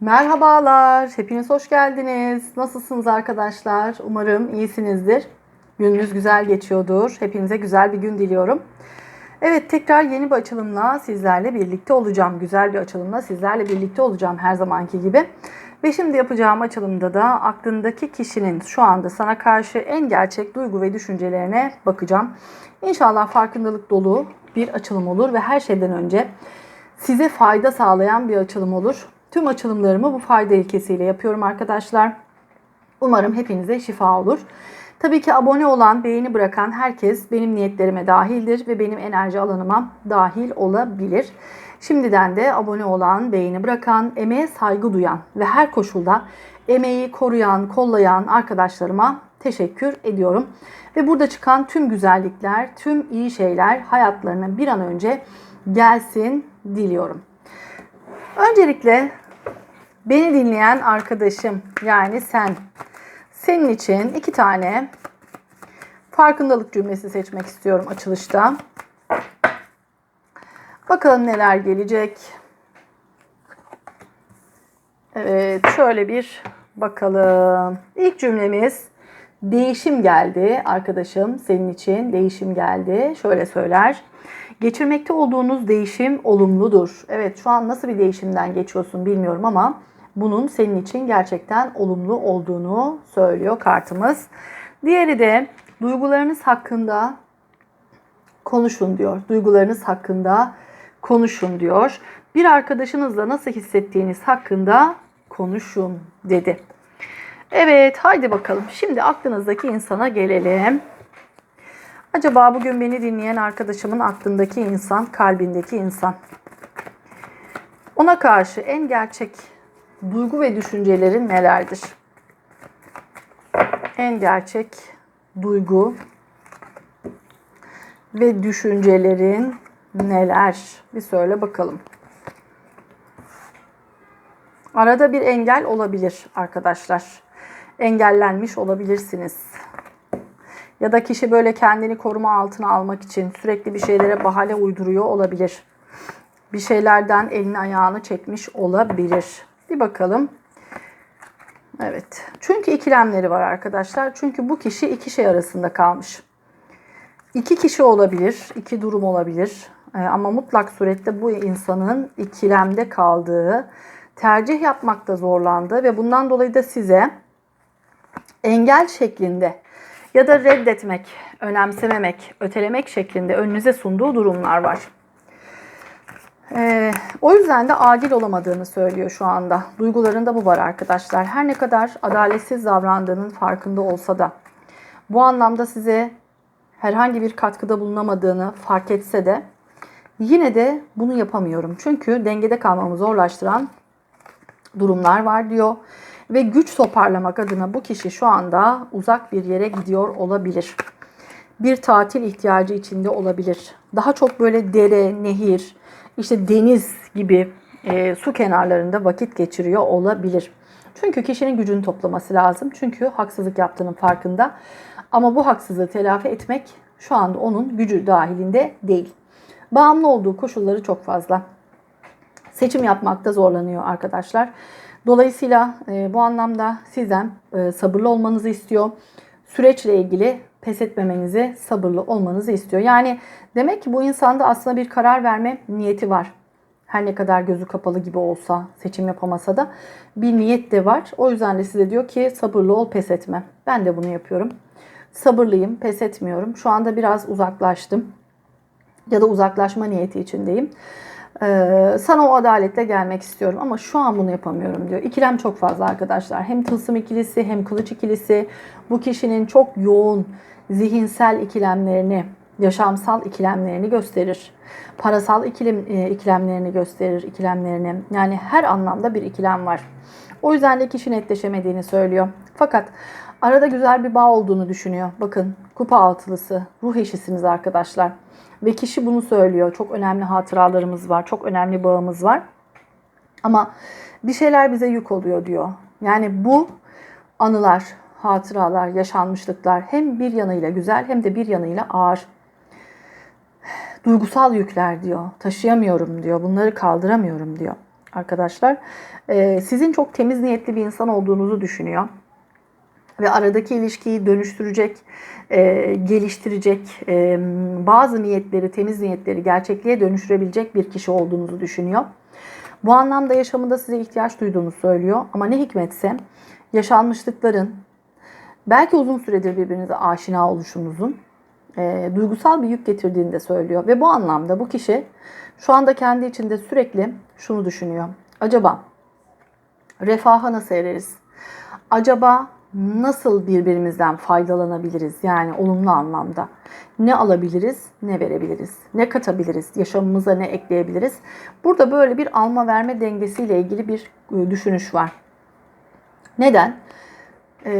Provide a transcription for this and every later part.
Merhabalar, hepiniz hoş geldiniz. Nasılsınız arkadaşlar? Umarım iyisinizdir. Gününüz güzel geçiyordur. Hepinize güzel bir gün diliyorum. Evet, tekrar yeni bir açılımla sizlerle birlikte olacağım. Güzel bir açılımla sizlerle birlikte olacağım her zamanki gibi. Ve şimdi yapacağım açılımda da aklındaki kişinin şu anda sana karşı en gerçek duygu ve düşüncelerine bakacağım. İnşallah farkındalık dolu bir açılım olur ve her şeyden önce size fayda sağlayan bir açılım olur. Tüm açılımlarımı bu fayda ilkesiyle yapıyorum arkadaşlar. Umarım hepinize şifa olur. Tabii ki abone olan, beğeni bırakan herkes benim niyetlerime dahildir ve benim enerji alanıma dahil olabilir. Şimdiden de abone olan, beğeni bırakan, emeğe saygı duyan ve her koşulda emeği koruyan, kollayan arkadaşlarıma teşekkür ediyorum. Ve burada çıkan tüm güzellikler, tüm iyi şeyler hayatlarına bir an önce gelsin diliyorum. Öncelikle beni dinleyen arkadaşım yani sen senin için iki tane farkındalık cümlesi seçmek istiyorum açılışta. Bakalım neler gelecek. Evet şöyle bir bakalım. İlk cümlemiz değişim geldi arkadaşım senin için değişim geldi. Şöyle söyler. Geçirmekte olduğunuz değişim olumludur. Evet şu an nasıl bir değişimden geçiyorsun bilmiyorum ama bunun senin için gerçekten olumlu olduğunu söylüyor kartımız. Diğeri de duygularınız hakkında konuşun diyor. Duygularınız hakkında konuşun diyor. Bir arkadaşınızla nasıl hissettiğiniz hakkında konuşun dedi. Evet haydi bakalım. Şimdi aklınızdaki insana gelelim. Acaba bugün beni dinleyen arkadaşımın aklındaki insan, kalbindeki insan. Ona karşı en gerçek duygu ve düşüncelerin nelerdir? En gerçek duygu ve düşüncelerin neler? Bir söyle bakalım. Arada bir engel olabilir arkadaşlar. Engellenmiş olabilirsiniz. Ya da kişi böyle kendini koruma altına almak için sürekli bir şeylere bahane uyduruyor olabilir. Bir şeylerden elini ayağını çekmiş olabilir. Bir bakalım. Evet. Çünkü ikilemleri var arkadaşlar. Çünkü bu kişi iki şey arasında kalmış. İki kişi olabilir, iki durum olabilir. Ama mutlak surette bu insanın ikilemde kaldığı, tercih yapmakta zorlandığı ve bundan dolayı da size engel şeklinde ya da reddetmek, önemsememek, ötelemek şeklinde önünüze sunduğu durumlar var. Ee, o yüzden de adil olamadığını söylüyor şu anda. Duygularında bu var arkadaşlar. Her ne kadar adaletsiz davrandığının farkında olsa da bu anlamda size herhangi bir katkıda bulunamadığını fark etse de yine de bunu yapamıyorum. Çünkü dengede kalmamı zorlaştıran durumlar var diyor ve güç toparlamak adına bu kişi şu anda uzak bir yere gidiyor olabilir. Bir tatil ihtiyacı içinde olabilir. Daha çok böyle dere, nehir, işte deniz gibi e, su kenarlarında vakit geçiriyor olabilir. Çünkü kişinin gücünü toplaması lazım. Çünkü haksızlık yaptığının farkında. Ama bu haksızlığı telafi etmek şu anda onun gücü dahilinde değil. Bağımlı olduğu koşulları çok fazla. Seçim yapmakta zorlanıyor arkadaşlar. Dolayısıyla e, bu anlamda sizden e, sabırlı olmanızı istiyor. Süreçle ilgili pes etmemenizi, sabırlı olmanızı istiyor. Yani demek ki bu insanda aslında bir karar verme niyeti var. Her ne kadar gözü kapalı gibi olsa, seçim yapamasa da bir niyet de var. O yüzden de size diyor ki sabırlı ol, pes etme. Ben de bunu yapıyorum. Sabırlıyım, pes etmiyorum. Şu anda biraz uzaklaştım. Ya da uzaklaşma niyeti içindeyim. Ee, sana o adaletle gelmek istiyorum ama şu an bunu yapamıyorum diyor. İkilem çok fazla arkadaşlar. Hem tılsım ikilisi hem kılıç ikilisi bu kişinin çok yoğun zihinsel ikilemlerini, yaşamsal ikilemlerini gösterir. Parasal ikilem, e, ikilemlerini gösterir, ikilemlerini. Yani her anlamda bir ikilem var. O yüzden de kişi netleşemediğini söylüyor. Fakat arada güzel bir bağ olduğunu düşünüyor. Bakın kupa altılısı, ruh eşisiniz arkadaşlar. Ve kişi bunu söylüyor. Çok önemli hatıralarımız var. Çok önemli bağımız var. Ama bir şeyler bize yük oluyor diyor. Yani bu anılar, hatıralar, yaşanmışlıklar hem bir yanıyla güzel hem de bir yanıyla ağır. Duygusal yükler diyor. Taşıyamıyorum diyor. Bunları kaldıramıyorum diyor. arkadaşlar. Ee, sizin çok temiz niyetli bir insan olduğunuzu düşünüyor. Ve aradaki ilişkiyi dönüştürecek, e, geliştirecek, e, bazı niyetleri, temiz niyetleri gerçekliğe dönüştürebilecek bir kişi olduğunuzu düşünüyor. Bu anlamda yaşamında size ihtiyaç duyduğunu söylüyor. Ama ne hikmetse yaşanmışlıkların, belki uzun süredir birbirinize aşina oluşunuzun e, duygusal bir yük getirdiğini de söylüyor. Ve bu anlamda bu kişi şu anda kendi içinde sürekli şunu düşünüyor. Acaba refaha nasıl ereriz? Acaba nasıl birbirimizden faydalanabiliriz? Yani olumlu anlamda. Ne alabiliriz, ne verebiliriz? Ne katabiliriz? Yaşamımıza ne ekleyebiliriz? Burada böyle bir alma verme dengesiyle ilgili bir e, düşünüş var. Neden? E,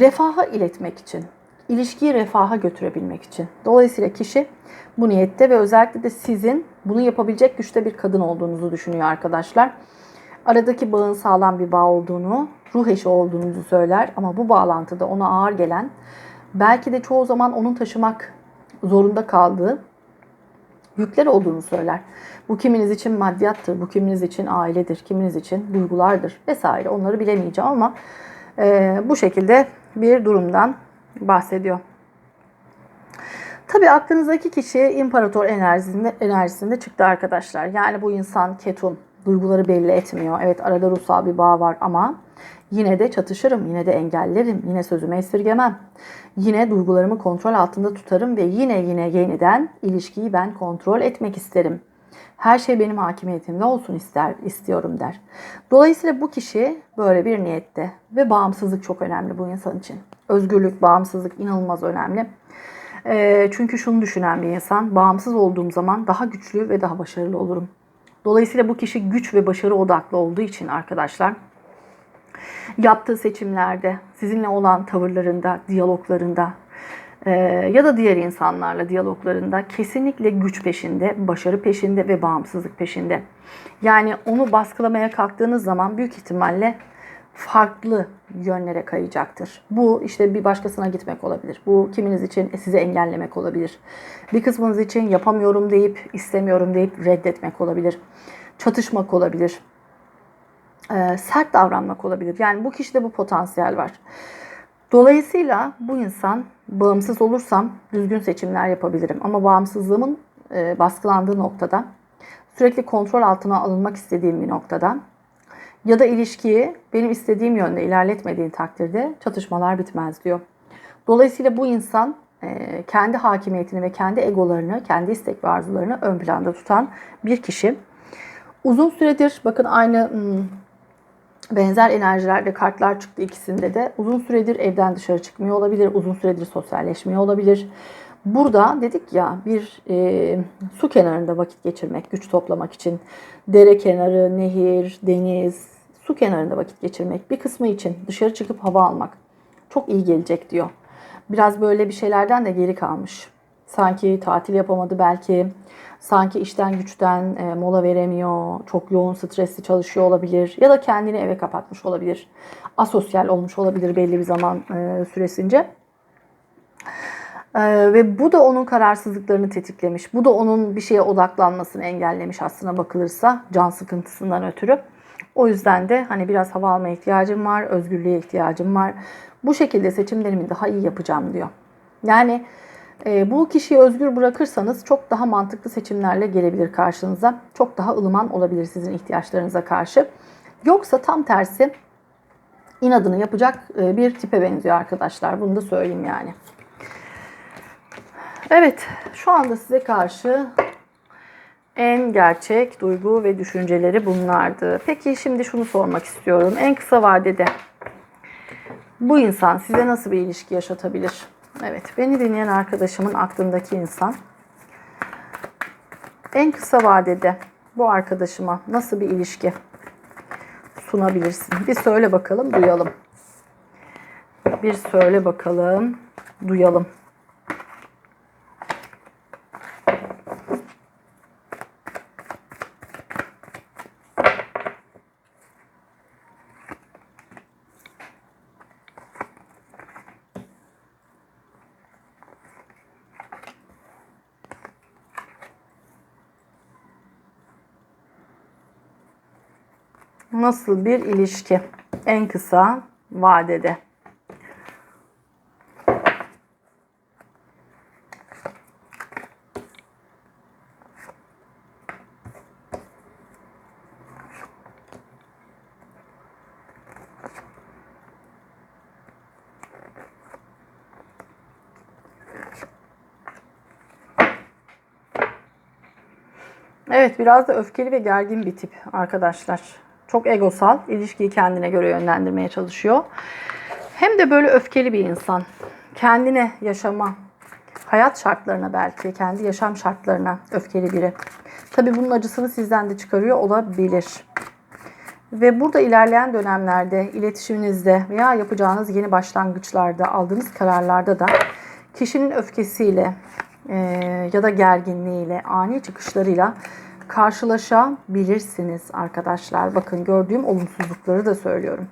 refaha iletmek için. ilişkiyi refaha götürebilmek için. Dolayısıyla kişi bu niyette ve özellikle de sizin bunu yapabilecek güçte bir kadın olduğunuzu düşünüyor arkadaşlar. Aradaki bağın sağlam bir bağ olduğunu, ruh eşi olduğunuzu söyler ama bu bağlantıda ona ağır gelen, belki de çoğu zaman onun taşımak zorunda kaldığı yükler olduğunu söyler. Bu kiminiz için maddiyattır, bu kiminiz için ailedir, kiminiz için duygulardır vesaire. Onları bilemeyeceğim ama e, bu şekilde bir durumdan bahsediyor. Tabii aklınızdaki kişi imparator enerjisinde, enerjisinde çıktı arkadaşlar. Yani bu insan ketum, duyguları belli etmiyor. Evet arada ruhsal bir bağ var ama yine de çatışırım, yine de engellerim, yine sözümü esirgemem. Yine duygularımı kontrol altında tutarım ve yine yine yeniden ilişkiyi ben kontrol etmek isterim. Her şey benim hakimiyetimde olsun ister istiyorum der. Dolayısıyla bu kişi böyle bir niyette ve bağımsızlık çok önemli bu insan için. Özgürlük, bağımsızlık inanılmaz önemli. E, çünkü şunu düşünen bir insan, bağımsız olduğum zaman daha güçlü ve daha başarılı olurum. Dolayısıyla bu kişi güç ve başarı odaklı olduğu için arkadaşlar yaptığı seçimlerde, sizinle olan tavırlarında, diyaloglarında e, ya da diğer insanlarla diyaloglarında kesinlikle güç peşinde, başarı peşinde ve bağımsızlık peşinde. Yani onu baskılamaya kalktığınız zaman büyük ihtimalle farklı yönlere kayacaktır. Bu işte bir başkasına gitmek olabilir. Bu kiminiz için sizi engellemek olabilir. Bir kısmınız için yapamıyorum deyip, istemiyorum deyip reddetmek olabilir. Çatışmak olabilir. Ee, sert davranmak olabilir. Yani bu kişide bu potansiyel var. Dolayısıyla bu insan bağımsız olursam düzgün seçimler yapabilirim. Ama bağımsızlığımın e, baskılandığı noktada, sürekli kontrol altına alınmak istediğim bir noktada ya da ilişkiyi benim istediğim yönde ilerletmediğin takdirde çatışmalar bitmez diyor. Dolayısıyla bu insan e, kendi hakimiyetini ve kendi egolarını, kendi istek ve arzularını ön planda tutan bir kişi. Uzun süredir bakın aynı hmm, benzer enerjilerde kartlar çıktı ikisinde de. Uzun süredir evden dışarı çıkmıyor olabilir, uzun süredir sosyalleşmiyor olabilir. Burada dedik ya bir e, su kenarında vakit geçirmek, güç toplamak için dere kenarı, nehir, deniz, su kenarında vakit geçirmek bir kısmı için dışarı çıkıp hava almak çok iyi gelecek diyor. Biraz böyle bir şeylerden de geri kalmış. Sanki tatil yapamadı belki. Sanki işten güçten e, mola veremiyor. Çok yoğun stresli çalışıyor olabilir. Ya da kendini eve kapatmış olabilir. Asosyal olmuş olabilir belli bir zaman e, süresince. Ee, ve bu da onun kararsızlıklarını tetiklemiş. Bu da onun bir şeye odaklanmasını engellemiş aslına bakılırsa can sıkıntısından ötürü. O yüzden de hani biraz hava almaya ihtiyacım var, özgürlüğe ihtiyacım var. Bu şekilde seçimlerimi daha iyi yapacağım diyor. Yani e, bu kişiyi özgür bırakırsanız çok daha mantıklı seçimlerle gelebilir karşınıza. Çok daha ılıman olabilir sizin ihtiyaçlarınıza karşı. Yoksa tam tersi inadını yapacak e, bir tipe benziyor arkadaşlar. Bunu da söyleyeyim yani. Evet, şu anda size karşı en gerçek duygu ve düşünceleri bunlardı. Peki şimdi şunu sormak istiyorum. En kısa vadede bu insan size nasıl bir ilişki yaşatabilir? Evet, beni dinleyen arkadaşımın aklındaki insan en kısa vadede bu arkadaşıma nasıl bir ilişki sunabilirsin? Bir söyle bakalım, duyalım. Bir söyle bakalım, duyalım. Nasıl bir ilişki? En kısa vadede. Evet biraz da öfkeli ve gergin bir tip arkadaşlar. Çok egosal, ilişkiyi kendine göre yönlendirmeye çalışıyor. Hem de böyle öfkeli bir insan. Kendine yaşama, hayat şartlarına belki, kendi yaşam şartlarına öfkeli biri. Tabii bunun acısını sizden de çıkarıyor olabilir. Ve burada ilerleyen dönemlerde, iletişiminizde veya yapacağınız yeni başlangıçlarda, aldığınız kararlarda da kişinin öfkesiyle e, ya da gerginliğiyle, ani çıkışlarıyla karşılaşabilirsiniz arkadaşlar. Bakın gördüğüm olumsuzlukları da söylüyorum.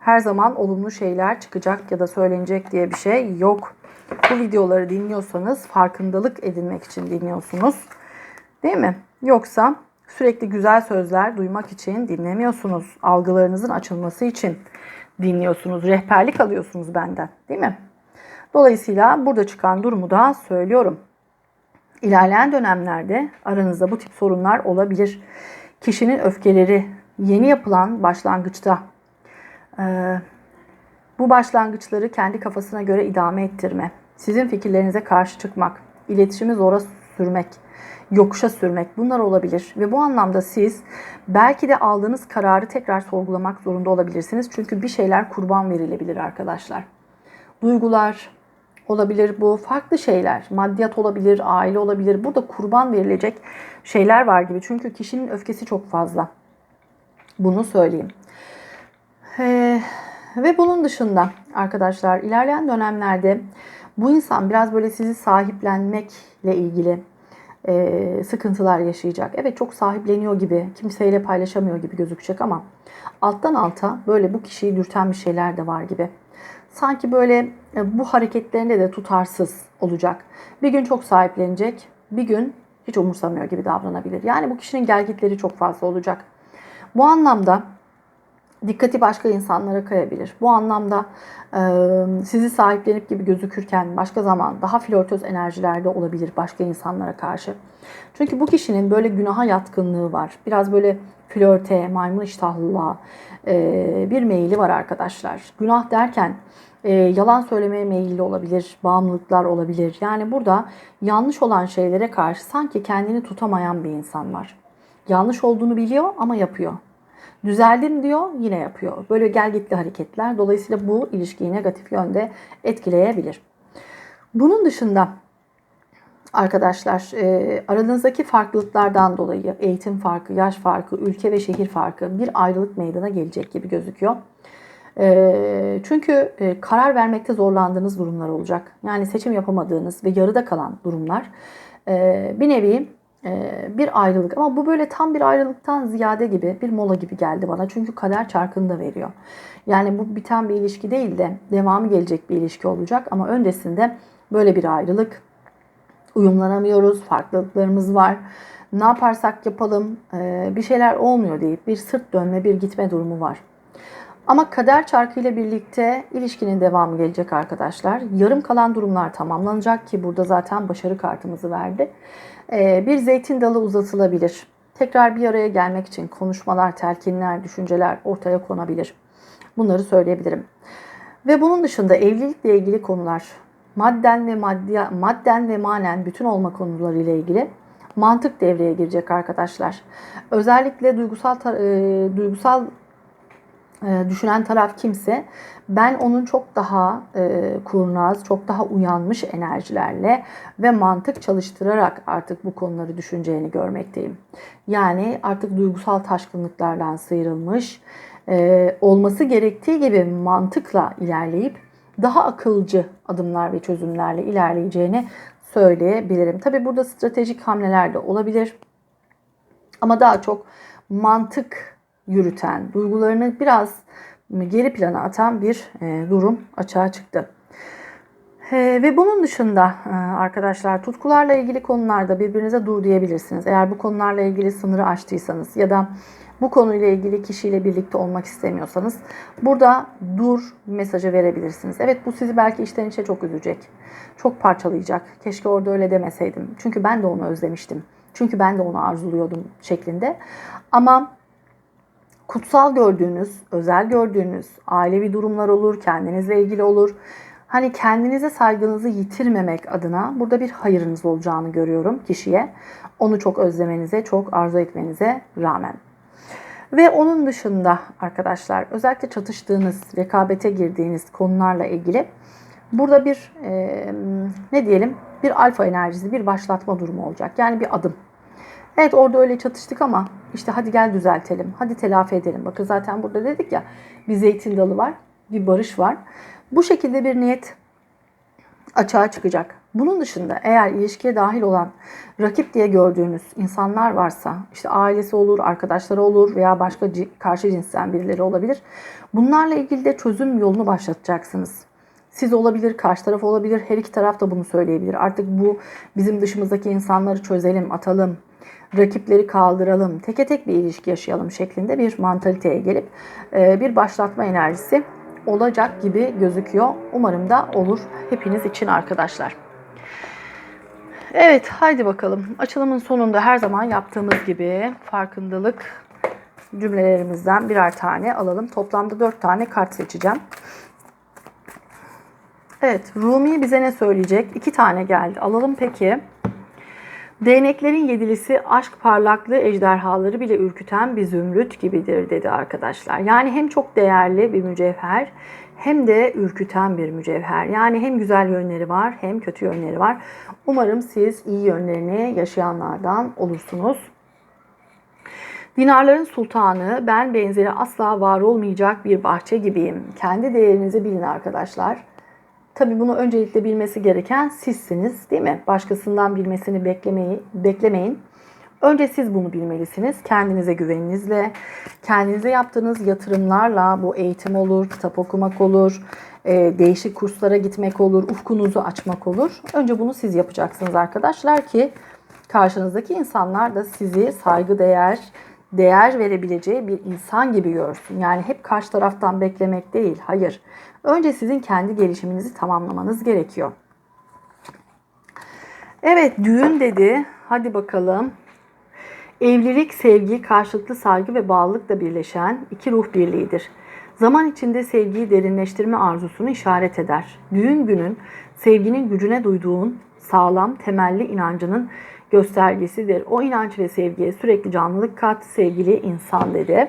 Her zaman olumlu şeyler çıkacak ya da söylenecek diye bir şey yok. Bu videoları dinliyorsanız farkındalık edinmek için dinliyorsunuz. Değil mi? Yoksa sürekli güzel sözler duymak için dinlemiyorsunuz. Algılarınızın açılması için dinliyorsunuz. Rehberlik alıyorsunuz benden. Değil mi? Dolayısıyla burada çıkan durumu da söylüyorum. İlerleyen dönemlerde aranızda bu tip sorunlar olabilir. Kişinin öfkeleri yeni yapılan başlangıçta e, bu başlangıçları kendi kafasına göre idame ettirme, sizin fikirlerinize karşı çıkmak, iletişimi zora sürmek, yokuşa sürmek bunlar olabilir. Ve bu anlamda siz belki de aldığınız kararı tekrar sorgulamak zorunda olabilirsiniz. Çünkü bir şeyler kurban verilebilir arkadaşlar. Duygular, olabilir bu. Farklı şeyler. Maddiyat olabilir, aile olabilir. Burada kurban verilecek şeyler var gibi. Çünkü kişinin öfkesi çok fazla. Bunu söyleyeyim. Ee, ve bunun dışında arkadaşlar ilerleyen dönemlerde bu insan biraz böyle sizi sahiplenmekle ilgili e, sıkıntılar yaşayacak. Evet çok sahipleniyor gibi, kimseyle paylaşamıyor gibi gözükecek ama alttan alta böyle bu kişiyi dürten bir şeyler de var gibi sanki böyle e, bu hareketlerinde de tutarsız olacak. Bir gün çok sahiplenecek, bir gün hiç umursamıyor gibi davranabilir. Yani bu kişinin gelgitleri çok fazla olacak. Bu anlamda dikkati başka insanlara kayabilir. Bu anlamda e, sizi sahiplenip gibi gözükürken başka zaman daha flörtöz enerjilerde olabilir başka insanlara karşı. Çünkü bu kişinin böyle günaha yatkınlığı var. Biraz böyle flörte, maymun iştahlılığa e, bir meyili var arkadaşlar. Günah derken e, yalan söylemeye meyilli olabilir, bağımlılıklar olabilir. Yani burada yanlış olan şeylere karşı sanki kendini tutamayan bir insan var. Yanlış olduğunu biliyor ama yapıyor. Düzeldim diyor yine yapıyor. Böyle gelgitli hareketler dolayısıyla bu ilişkiyi negatif yönde etkileyebilir. Bunun dışında arkadaşlar e, aranızdaki farklılıklardan dolayı eğitim farkı, yaş farkı, ülke ve şehir farkı bir ayrılık meydana gelecek gibi gözüküyor. E, çünkü e, karar vermekte zorlandığınız durumlar olacak. Yani seçim yapamadığınız ve yarıda kalan durumlar bir nevi bir ayrılık. Ama bu böyle tam bir ayrılıktan ziyade gibi bir mola gibi geldi bana. Çünkü kader çarkını da veriyor. Yani bu biten bir ilişki değil de devamı gelecek bir ilişki olacak. Ama öncesinde böyle bir ayrılık. Uyumlanamıyoruz, farklılıklarımız var. Ne yaparsak yapalım bir şeyler olmuyor deyip bir sırt dönme, bir gitme durumu var. Ama kader çarkı ile birlikte ilişkinin devamı gelecek arkadaşlar. Yarım kalan durumlar tamamlanacak ki burada zaten başarı kartımızı verdi. Ee, bir zeytin dalı uzatılabilir. Tekrar bir araya gelmek için konuşmalar, telkinler, düşünceler ortaya konabilir. Bunları söyleyebilirim. Ve bunun dışında evlilikle ilgili konular, madden ve maddi, madden ve manen bütün olma konuları ile ilgili mantık devreye girecek arkadaşlar. Özellikle duygusal e, duygusal düşünen taraf kimse ben onun çok daha e, kurnaz, çok daha uyanmış enerjilerle ve mantık çalıştırarak artık bu konuları düşüneceğini görmekteyim. Yani artık duygusal taşkınlıklardan sıyrılmış, e, olması gerektiği gibi mantıkla ilerleyip daha akılcı adımlar ve çözümlerle ilerleyeceğini söyleyebilirim. Tabi burada stratejik hamleler de olabilir. Ama daha çok mantık yürüten, duygularını biraz geri plana atan bir e, durum açığa çıktı. E, ve bunun dışında e, arkadaşlar tutkularla ilgili konularda birbirinize dur diyebilirsiniz. Eğer bu konularla ilgili sınırı aştıysanız ya da bu konuyla ilgili kişiyle birlikte olmak istemiyorsanız burada dur mesajı verebilirsiniz. Evet bu sizi belki içten içe çok üzecek. Çok parçalayacak. Keşke orada öyle demeseydim. Çünkü ben de onu özlemiştim. Çünkü ben de onu arzuluyordum şeklinde. Ama kutsal gördüğünüz, özel gördüğünüz ailevi durumlar olur, kendinizle ilgili olur. Hani kendinize saygınızı yitirmemek adına burada bir hayırınız olacağını görüyorum kişiye. Onu çok özlemenize, çok arzu etmenize rağmen. Ve onun dışında arkadaşlar özellikle çatıştığınız, rekabete girdiğiniz konularla ilgili burada bir e, ne diyelim bir alfa enerjisi, bir başlatma durumu olacak. Yani bir adım. Evet orada öyle çatıştık ama işte hadi gel düzeltelim, hadi telafi edelim. Bakın zaten burada dedik ya bir zeytin dalı var, bir barış var. Bu şekilde bir niyet açığa çıkacak. Bunun dışında eğer ilişkiye dahil olan rakip diye gördüğünüz insanlar varsa işte ailesi olur, arkadaşları olur veya başka karşı cinsten birileri olabilir. Bunlarla ilgili de çözüm yolunu başlatacaksınız. Siz olabilir, karşı taraf olabilir, her iki taraf da bunu söyleyebilir. Artık bu bizim dışımızdaki insanları çözelim, atalım, rakipleri kaldıralım, teke tek bir ilişki yaşayalım şeklinde bir mantaliteye gelip bir başlatma enerjisi olacak gibi gözüküyor. Umarım da olur hepiniz için arkadaşlar. Evet haydi bakalım. Açılımın sonunda her zaman yaptığımız gibi farkındalık cümlelerimizden birer tane alalım. Toplamda dört tane kart seçeceğim. Evet Rumi bize ne söyleyecek? İki tane geldi. Alalım peki. Değneklerin yedilisi aşk parlaklığı ejderhaları bile ürküten bir zümrüt gibidir dedi arkadaşlar. Yani hem çok değerli bir mücevher hem de ürküten bir mücevher. Yani hem güzel yönleri var hem kötü yönleri var. Umarım siz iyi yönlerini yaşayanlardan olursunuz. Dinarların sultanı, ben benzeri asla var olmayacak bir bahçe gibiyim. Kendi değerinizi bilin arkadaşlar. Tabi bunu öncelikle bilmesi gereken sizsiniz değil mi? Başkasından bilmesini beklemeyi, beklemeyin. Önce siz bunu bilmelisiniz. Kendinize güveninizle, kendinize yaptığınız yatırımlarla bu eğitim olur, kitap okumak olur, e, değişik kurslara gitmek olur, ufkunuzu açmak olur. Önce bunu siz yapacaksınız arkadaşlar ki karşınızdaki insanlar da sizi saygı değer, değer verebileceği bir insan gibi görsün. Yani hep karşı taraftan beklemek değil, hayır. Önce sizin kendi gelişiminizi tamamlamanız gerekiyor. Evet düğün dedi. Hadi bakalım. Evlilik, sevgi, karşılıklı saygı ve bağlılıkla birleşen iki ruh birliğidir. Zaman içinde sevgiyi derinleştirme arzusunu işaret eder. Düğün günün sevginin gücüne duyduğun sağlam, temelli inancının göstergesidir. O inanç ve sevgiye sürekli canlılık kat sevgili insan dedi.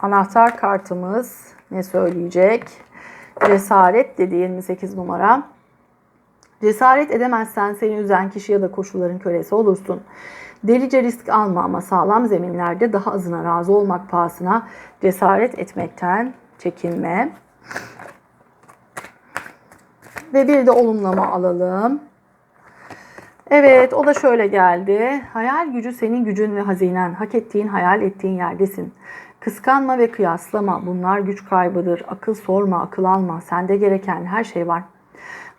Anahtar kartımız ne söyleyecek? Cesaret dedi 28 numara. Cesaret edemezsen seni üzen kişi ya da koşulların kölesi olursun. Delice risk alma ama sağlam zeminlerde daha azına razı olmak pahasına cesaret etmekten çekinme. Ve bir de olumlama alalım. Evet o da şöyle geldi. Hayal gücü senin gücün ve hazinen. Hak ettiğin, hayal ettiğin yerdesin. Kıskanma ve kıyaslama. Bunlar güç kaybıdır. Akıl sorma, akıl alma. Sende gereken her şey var.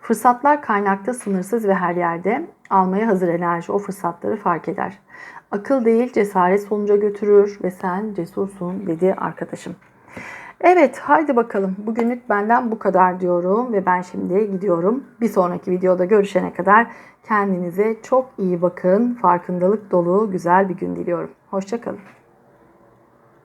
Fırsatlar kaynakta sınırsız ve her yerde. Almaya hazır enerji o fırsatları fark eder. Akıl değil cesaret sonuca götürür ve sen cesursun dedi arkadaşım. Evet haydi bakalım bugünlük benden bu kadar diyorum ve ben şimdi gidiyorum. Bir sonraki videoda görüşene kadar kendinize çok iyi bakın. Farkındalık dolu güzel bir gün diliyorum. Hoşçakalın.